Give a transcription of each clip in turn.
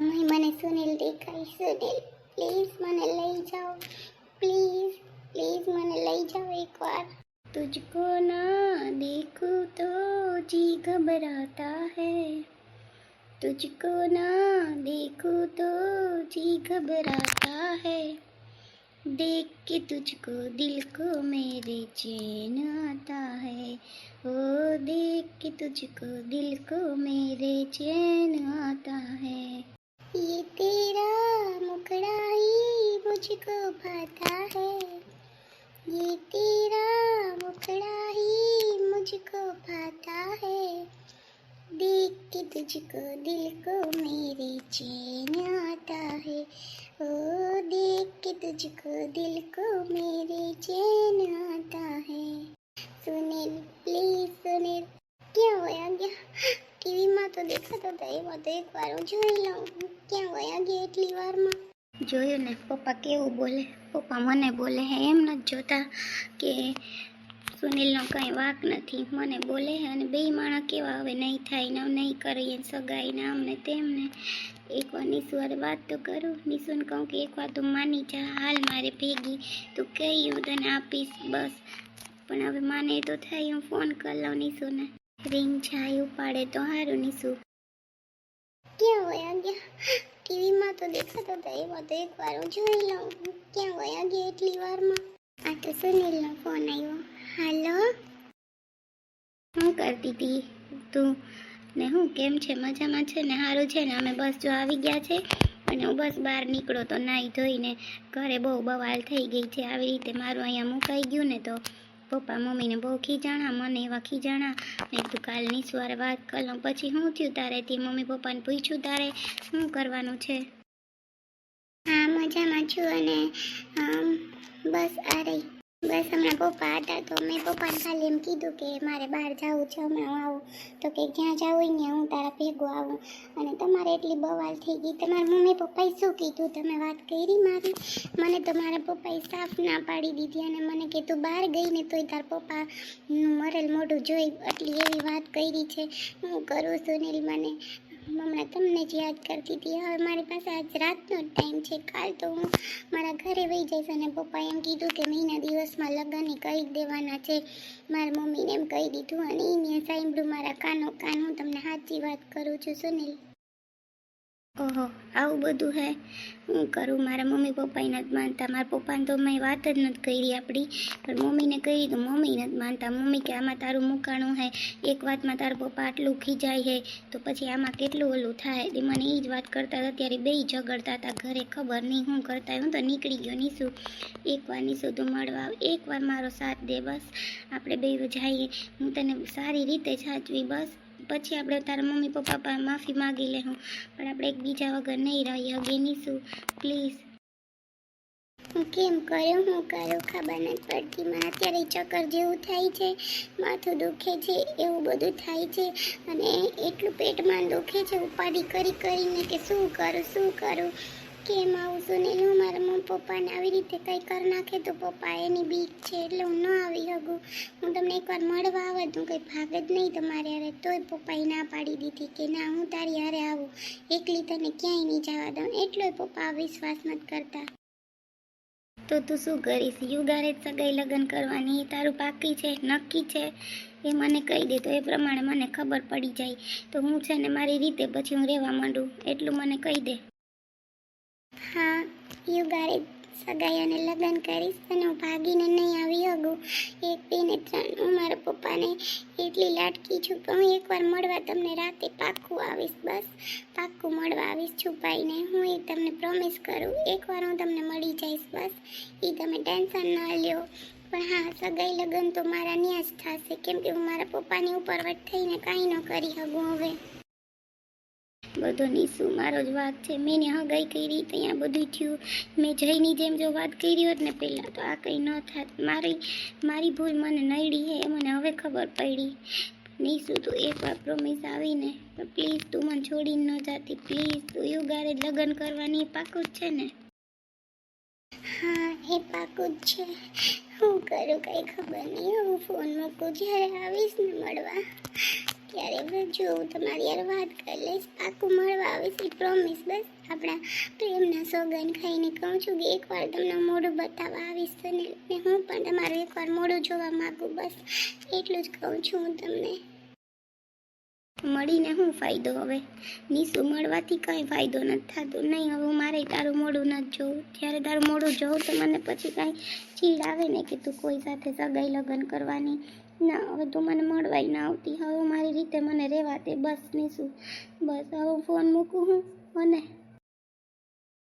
Mummy મને સુનિલ દેખાય Sunil please મને લઈ જાઓ પ્લીઝ પ્લીઝ મને લઈ જાઓ એકવાર तुझको ना देखूं तो जी घबराता है तुझको ना देखूं तो जी घबराता है देख के तुझको दिल को मेरे चैन आता है ओ देख के तुझको दिल को मेरे चैन आता है ये तेरा मुखड़ा ही मुझको भाता है। ये तेरा मुखड़ा ही मुझको भाता है। देख के तुझको दिल को मेरे चैन आता है। ओ, देख के तुझको दिल को मेरे चैन आता દેખાતો હતો, એમાં તો એકવાર હું જોઈ લઉં. ક્યાં ગયા ગયા એટલી વારમાં? જોયું ને, પપ્પા કેવું બોલે? પપ્પા મને બોલે હે, એમ નથી જોતા કે સુનિલનો કંઈ વાક નથી. મને બોલે અને બે માણા કેવા હવે નહીં થાય ને નહીં કરીએ સગાઈ ને આમ ને તેમ ને. એકવાર નિશુ હારે વાત તો કરું. નિશુને કહું કે એકવાર તું માની જા, હાલ મારે ભેગી. તું કહી હું તને આપીશ, બસ. પણ હવે માને તો થાય, હું ફોન કરી લઉં નિશુને રિંગ જાય, ઉપાડે તો સારું નિશુ ક્યાં વયા ગયા ટીવીમાં તો દેખાતો હતો એમાં તો એકવાર હું જોઈ લઉં. ક્યાં વયા ગયા એટલી વારમાં આ તો સુનિલનો ફોન આવ્યો. હાલો શું કરતી હતી તું? ને હું કેમ છે? મજામાં છે ને? સારું છે ને? અમે બસ જો આવી ગયા છે અને હું બસ બહાર નીકળો તો નાહી ધોઈને ઘરે બહુ બવાલ થઈ ગઈ છે. આવી રીતે મારું અહીંયા મુકાઈ ગયું ને તો પપ્પા મમ્મીને બહુ ખીજાણા, મને એવા ખીજાણા. મેં તું કાલ નિસવારે વાત કરી પછી શું થયું તારેથી મમ્મી પપ્પાને પૂછ્યું, તારે શું કરવાનું છે? હા, મજામાં છું અને બસ આ રહી. બસ, હમણાં પપ્પા હતા તો મેં પપ્પાને ખાલી એમ કીધું કે મારે બહાર જવું છે, હમણાં હું આવું. તો કે જ્યાં હોય ત્યાં હું તારા ભેગો આવું. અને તમારે એટલી બવાલ થઈ ગઈ. તમારા મમ્મી પપ્પાએ શું કીધું? તમે વાત કરી મારી. મને તો મારા પપ્પાએ સાફ ના પાડી દીધી અને મને કે તું બહાર ગઈ ને તોય તાર પપ્પા મરેલ મોઢું જોઈ આટલી એવી વાત કરી છે. હું કરું સુનિલ મને હમણાં તમને જ યાદ કરતી હતી. હવે મારી પાસે આજ રાતનો જ ટાઈમ છે. કાલ તો હું મારા ઘરે વહી જઈશ અને પપ્પાએ એમ કીધું કે મહિના દિવસમાં લગ્ન કહી દેવાના છે. મારા મમ્મીને એમ કહી દીધું અને એને સાંભળ્યું મારા કાનો કાન. હું તમને સાચી વાત કરું છું, સુનિલ. ઓહો, આવું બધું હે? હું કરું? મારા મમ્મી પપ્પાએ નથી માનતા. મારા પપ્પાને તો મેં વાત જ નથી કરી આપણી. પણ મમ્મીને કહી તો મમ્મી નથી માનતા. મમ્મી કે આમાં તારું મુકાણું હે. એક વાતમાં તારા પપ્પા આટલું ખીજાય હે, તો પછી આમાં કેટલું ઓલું થાય? તે મને એ જ વાત કરતા હતા. ત્યારે બે ઝઘડતા હતા. ઘરે ખબર નહીં હું કરતા. હું તો નીકળી ગયો નીશું એક વાર નીશું તું મળવા એક એકવાર મારો સાથ દે બસ. આપણે બે જઈએ. હું તને સારી રીતે સાચવી બસ. પછી આપણે તારા મમ્મી પપ્પા માફી માગી લેવું પણ આપણે એકબીજા વગર નહીં રહીએ હગે નીસું પ્લીઝ હું કેમ કર્યો હું કરું? ખબર નથી પડતી. મને અત્યારે ચક્કર જેવું થાય છે. માથું દુખે છે. એવું બધું થાય છે. અને એટલું પેટમાં દુખે છે. ઉપાધિ કરી કરીને કે શું કરું? શું કરું? કેમ આવું છું ને હું મારા મમ્મી પપ્પાને આવી રીતે કંઈ કરી નાખે તો પપ્પા એની બીક છે એટલે હું ન આવી શકું. હું તમને એકવાર મળવા આવત હું કંઈ ભાગ જ નહીં તમારે હારે. તોય પપ્પાએ ના પાડી દીધી કે ના, હું તારી હારે આવું. એકલી તને ક્યાંય નહીં જવા દઉં. એટલોય પપ્પા વિશ્વાસ નથી કરતા. તો તું શું કરીશ? યુગારે જ સગાઈ લગ્ન કરવાની. એ તારું પાકી છે, નક્કી છે. એ મને કહી દે તો એ પ્રમાણે મને ખબર પડી જાય. તો હું છે ને મારી રીતે પછી હું રહેવા માંડું. એટલું મને કહી દે. હા યુગારે સગાઈ અને લગ્ન કરીશ અને હું ભાગીને નહીં આવી શકું. એક, બે ને ત્રણ હું મારા પપ્પાને એટલી લાટકી છું કે હું એકવાર મળવા તમને રાતે પાક્કું આવીશ, બસ. પાક્કું મળવા આવીશ છુપાઈને હું એ તમને પ્રોમિસ કરું, એકવાર હું તમને મળી જઈશ, બસ. એ તમે ટેન્શન ન લ્યો. પણ હા, સગાઈ લગ્ન તો મારા ન્યાસ થશે. કેમ કે હું મારા પપ્પાની ઉપર વટ થઈને કાંઈ ન કરી શકું હવે. બધો નીસુ, મારો જ વાક છે. મેં ને હગાઈ કરી ત્યાં બધું થયું. મેં જઈની જેમ જો વાત કરી હોત ને પહેલાં તો આ કંઈ ન થાત. મારી મારી ભૂલ મને નડી હે મને હવે ખબર પડી નીસુ, તું એકવાર પ્રોમિસ આવીને પ્લીઝ તું મને છોડીને ન જાતી. પ્લીઝ તું યુગારે જ લગ્ન કરવાની પાકું જ છે ને. હા, એ પાકું જ છે. હું કરું કઈ ખબર નહીં. હું ફોન મૂકું, જ્યારે આવીશ ને મળવા. ત્યારે બજુ હું તમારી યાર વાત કરી લઈશ પાકું મળવા આવીશ પ્રોમિસ બસ. આપણા પ્રેમના સોગન ખાઈને કહું છું કે એકવાર તમને મોઢું બતાવવા આવીશ અને હું પણ તમારું એકવાર મોઢું જોવા માગું, બસ. એટલું જ કહું છું હું તમને. મળીને શું ફાયદો હવે? નીસુ મળવાથી કંઈ ફાયદો નથી થતો. નહીં, હવે મારે તારું મોડું નથી જોવું જ્યારે તારું મોડું જોઉં તો મને પછી કાંઈ ચીડ આવે ને કે તું કોઈ સાથે સગાઈ લગ્ન કરવાની ના, હવે તું મને મળવાય ના આવતી. હવે મારી રીતે મને રહેવા દે. બસ ને શું બસ, હવે ફોન મૂકું હું અને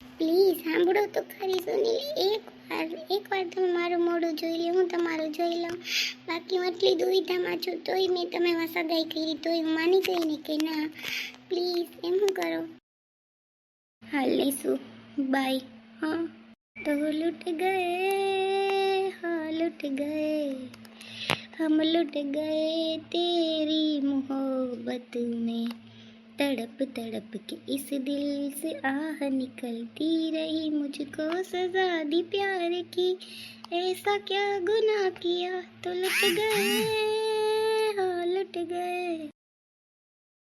પ્લીઝ, સાંભળો તો ખરી સુનીલ. એકવાર એકવાર તમે મારું મોડું જોઈ લે હું તમારું જોઈ લઉં. બાકી હું એટલી દુવિધામાં છું, તોય મેં તમે સગાઈ કરી, તોય હું માની ગઈ ને કે ના. પ્લીઝ, એમ શું કરો? હા લઈશું બાય. હા. તો લૂટ ગયે હા, લૂટ ગયે हम लुट गए तेरी मोहब्बत में। तड़प तड़प के इस दिल से आह निकलती रही मुझको सजा दी प्यार की। ऐसा क्या गुनाह किया? तो लुट गए। हाँ लुट गए।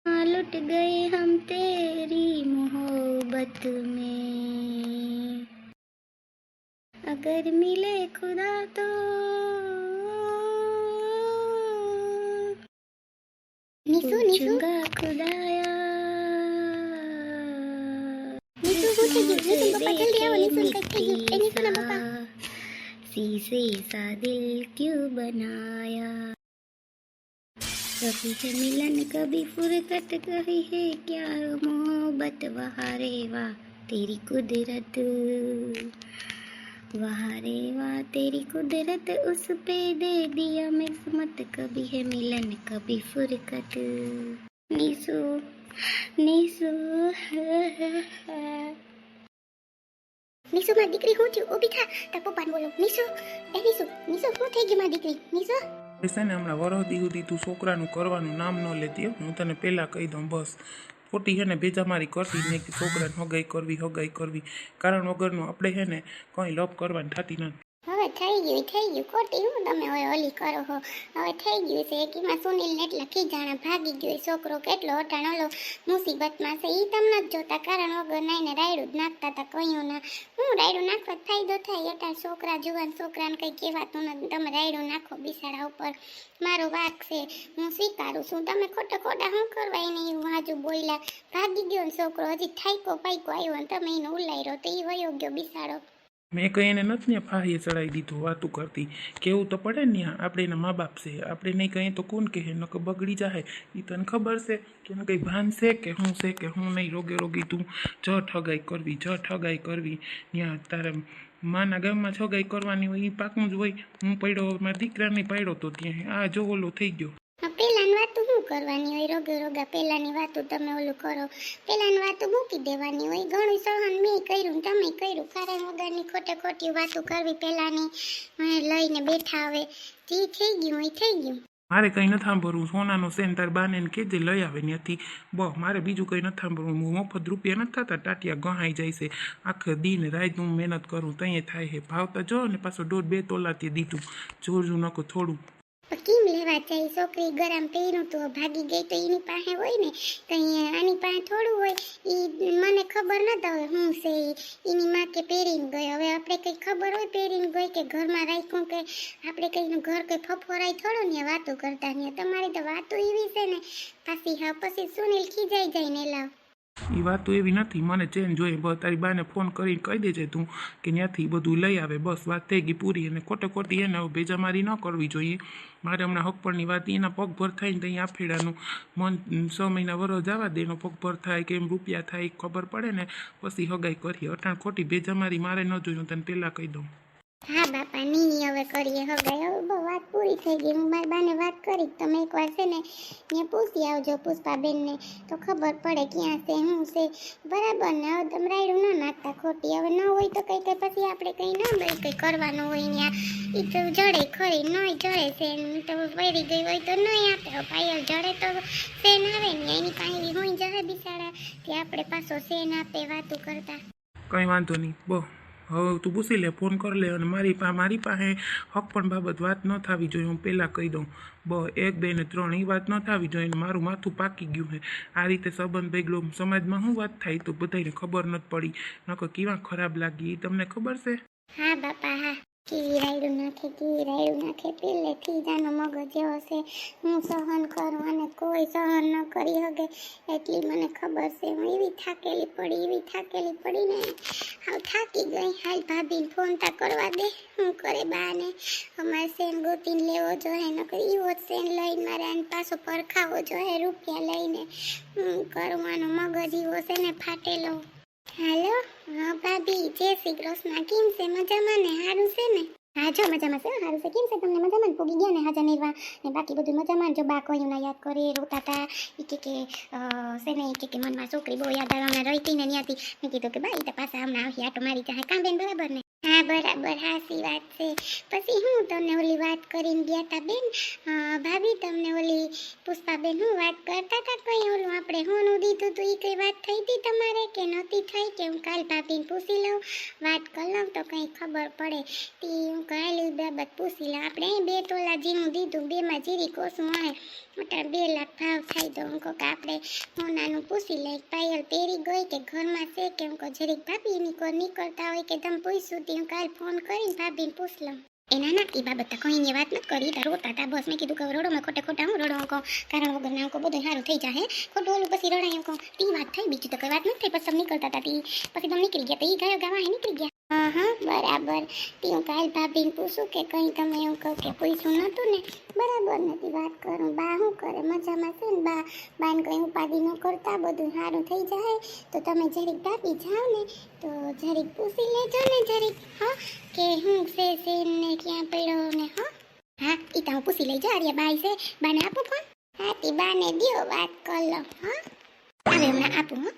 हाँ लुट गए हम तेरी मोहब्बत में। अगर मिले निसु निसु खुदाया निसु શું થઈ ગયું નિસુ પપ્પા જલ્દી આવો નિસુ કંઈક થઈ ગયું એ નિસુના પપ્પા शीशे सा दिल क्यों बनाया कभी है मिलन कभी फुरकत कही है क्या मोहब्बत वहाँ रे वाह तेरी कुदरत वहाँ रे वाह तेरी कुदरत उस पे दे दिया मिसमत कभी है मिलन कभी फुरकत निसु निसु નિશુ મારી દીકરી હું થયું ઊભી થા તાર પપ્પાને બોલો નિશુ એ નિશુ નિશુ શું થઈ ગયું મારી દીકરી નિશુ એ છે ને હમણાં વરહદી સુધી તું છોકરાનું કરવાનું નામ ન લેતી હો. હું તને પહેલાં કહી દઉં બસ ખોટી છે ને ભેજામારી કરતી કે છોકરાને હગાઈ કરવી હગાઈ કરવી. કારણ વગરનું આપણે છે ને કંઈ લપ કરવાની થતી નથી. થઈ ગયું થઈ ગયું. ખોટી હું તમે હવે ઓલી કરો હો. હવે થઈ ગયું છે. એકીમાં સુનિલને એટલા ખીજાણા ભાગી ગયો. છોકરો કેટલો અટાણ મુસીબતમાં છે. એ તમને જ જોતા કારણ વગર નાઈને રાયડું જ નાખતા હતા કહ્યું ના હું રાયડું નાખવા ફાયદો થાય અટાણ છોકરા, જુવાન છોકરાને કંઈ કહેવાતું નથી. તમે રાયડું નાખો બિસાડા ઉપર. મારો વાક છે. હું સ્વીકારું છું. તમે ખોટા ખોટા શું કરવા એને એવું હાજુ બોલ્યા. ભાગી ગયો છોકરો. હજી થાયકો પાયકો આવ્યો ને તમે એને ઉલાયરો તો એ વયો ગયો બિસાડો. મેં કંઈ એને નથી ને ફાહીએ ચડાવી દીધું વાતું કરતી. કેવું તો પડે ને. આપણે એના મા બાપ છે. આપણે નહીં કહીએ તો કોણ કહે? નકર બગડી જાય એ તને ખબર છે કે એને કંઈ ભાન છે કે હું છે કે હું નહીં? રોગે રોગી તું. જ ઠગાઈ કરવી જ ઠગાઈ કરવી. ત્યાં તારે માના ગામમાં છગાઈ કરવાની હોય એ પાકું જ હોય. હું પડ્યો, મારા દીકરાને પડ્યો તો ત્યાં. આ જો ઓલો થઈ ગયો. કરવાની હોય, રોગે રોગા પેલાની વાતો તમે ઓલું કરો. પહેલાની વાતો મૂકી દેવાની હોય, ઘણું સહન મેં કર્યું તમે કર્યું. કારણ વગરની ખોટે ખોટી વાતો કરવી પહેલાની. લઈને બેઠા આવે જે, થઈ ગયું હોય, થઈ ગયું. મારે કંઈ નથી સાંભળવું સોનાનો સેન્ટર બાને ને કેજે લઈ આવે ત્યાંથી. બ મારે બીજું કંઈ નથી સાંભળવું હું મફત રૂપિયા નથી થતા, ટાટિયા ગહાઈ જાય છે. આખે દિન રાત હું મહેનત કરું તઈએ થાય છે. ભાવતા જો ને પાછો દોઢ બે તોલાથી દીધું. જોરજું નકો થોડું લેવા જાય છોકરી ગરમ પહેર્યું તો ભાગી ગઈ તો એની પાસે હોય ને કંઈ આની પાસે થોડું હોય એ મને ખબર નતા હવે હું છે એની માં કે પહેરીને ગઈ. હવે આપણે કઈ ખબર હોય પહેરીને ગઈ કે ઘરમાં રાખ્યું કે આપણે કઈ ઘર કઈ ફફોરાય થોડો ને વાતો કરતા ને, તમારી તો વાતો એવી છે ને, પાછી હા, પછી સુનિલ ખીજાઈ જાય ને લાવ એ વાત તો એવી નથી. મને ચેન જોઈએ. બસ તારી બાને ફોન કરીને કહી દેજે તું કે ત્યાંથી બધું લઈ આવે. બસ વાત થઈ ગઈ પૂરી અને ખોટે ખોટી એને હવે ભેજામારી ન કરવી જોઈએ. મારે હમણાં હકપણની વાત એના પગ ભર થાય ને ત્યાં આફેડાનું મન છ મહિના વરસ જવા દે, એનો પગ ભર થાય કે એમ રૂપિયા થાય ખબર પડે ને, પછી હગાઈ કરીએ. અટાણ ખોટી ભેજામારી મારે ન જોયું તને પહેલાં કહી દઉં. હા, બાપા નહીં હવે કરીએ. હવે હવે બહુ વાત પૂરી થઈ ગઈ. હું મારી બાને વાત કરી. તમે એકવાર છે ને ત્યાં પૂછી આવજો પુષ્પાબેનને. તો ખબર પડે ક્યાં છે, શું છે. બરાબર ને, હવે તમે રાયડું ના નાખતા ખોટી. હવે ન હોય તો કઈ કંઈ પછી આપણે કઈ ના ભાઈ કંઈ કરવાનું હોય ત્યાં એ તો જડે ખરી નહીં જડે છે. તો વળી ગઈ હોય તો નહીં આપે. પાયલ જડે તો સેન આવે ને. એની પાસે હોય જડે બિચારા. તે આપણે પાછો સેન આપે વાતું કરતા. કંઈ વાંધો નહીં. બહુ હવે તું પૂછી લે, ફોન કરી લે અને મારી પા, મારી પાસે હક પણ બાબત વાત ન થવી જોઈએ, હું પહેલાં કહી દઉં. બ, એક, બે ને ત્રણ એ વાત ન થવી જોઈએ ને મારું માથું પાકી ગયું છે. આ રીતે સંબંધ ભેગલો સમાજમાં શું વાત થાય તો બધાને ખબર નથી પડી. નકર કેવા ખરાબ લાગી એ તમને ખબર છે? હા, બાપા, હા. કેવી રાયડું નાખે કીવી રાયડું નાખે પહેલેથી જ મગજ એવો છે. હું સહન કરું અને કોઈ સહન ન કરી શકે એટલી મને ખબર છે. હું એવી થાકેલી પડી, એવી થાકેલી પડી ને, હાવ થાકી ગઈ. હાલ ભાભીને ફોન તા કરવા દે. હું કરે બાને? અમારે સેન ગોતીને લેવો જોઈએ, નકર એવો જ સેન લઈને મારે આને પાછો પરખાવો જોઈએ રૂપિયા લઈને. હું કરવાનો મગજ એવો છે ને, ફાટેલો. હાલો? હા, ભાભી. જય શ્રી કૃષ્ણ. કેમ છે? મજામાં ને? સારું છે ને? હા, જો, મજામાં છે. સારું છે. કેમ છે? તમને મજામાં? ને પૂગી ગયા ને? હાજર નિર્વા. ને બાકી બધું મજામાં? જો, બા કોઈ ના યાદ કરે, રોતા હતા ઈ કે છે ને કે કે, મનમાં છોકરી બહુ યાદ આવવાના રહીતી ને ત્યાંથી મેં કીધું કે, બા તો પાછા હમણાં આવી, આટો મારી જાય કાં બેન, બરાબર ને? હા, બરાબર હાસી વાત છે. પછી હું તમને ઓલી વાત કરીને ગયા તા બેન ભાભી તમને ઓલી પુષ્પાબેન હું વાત કરતા હતા કંઈ ઓલું આપણે હોનું દીધું તું એ કંઈ વાત થઈ હતી તમારે કે નહોતી થઈ કે હું કાલ ભાભીને પૂછી લઉં? વાત કરી લઉં તો કંઈ ખબર પડે. તે હું ઈ બાબત પૂછી લઉં. આપણે બે તોલા જીનું દીધું, બેમાં જીરી કોસું હોય મોટા બે લાખ ભાવ થાય તો હું કહું કે આપણે હોનાનું પૂછી લઈ પાયલ પહેરી ગઈ કે ઘરમાં છે કે હું કહું, જરીક ભાભી એની કોઈ નીકળતા હોય કે તમે પૂછ્યું તી હું કાલ ફોન કરીને ભાભીને પૂછ લઉં. એના ના એ બાબત તો કોઈ વાત નથી કરી. તાર રોતા હતા બસ મેં કીધું કે રડો મેં ખોટે ખોટા હું રડો કહું કારણ વગર ના કહું બધું સારું થઈ જાય ખોટું ઓલું પછી રડાય કહું તી વાત થઈ, બીજી તો કોઈ વાત નથી થઈ. પછી નીકળતા તી પછી તમે નીકળી ગયા તો. એ ગયો ગાવા નીકળી ગયા. હા હા બરાબર. તી કાલ ભાભીને પૂછું કે કંઈ તમે એવું કહો કે પૂછ્યું નહોતું ને? બરાબર નથી વાત કરું. બા શું કરે? મજામાં છે ને બા? બાને કંઈ ઉપાધિ ન કરતા, બધું સારું થઈ જાય. તો તમે જરીક ભાભી જાઓ ને, તો જરીક પૂછી લેજો ને જરીક, હા? કે હું છે છે ને ક્યાં પડ્યો ને, હા? હા એ તો હું પૂછી લેજો. અરે બાઈ છે. બાને આપો ફોન હા, તે બાને દ્યો, વાત કરો હા? હવે હમણાં આપું, હો.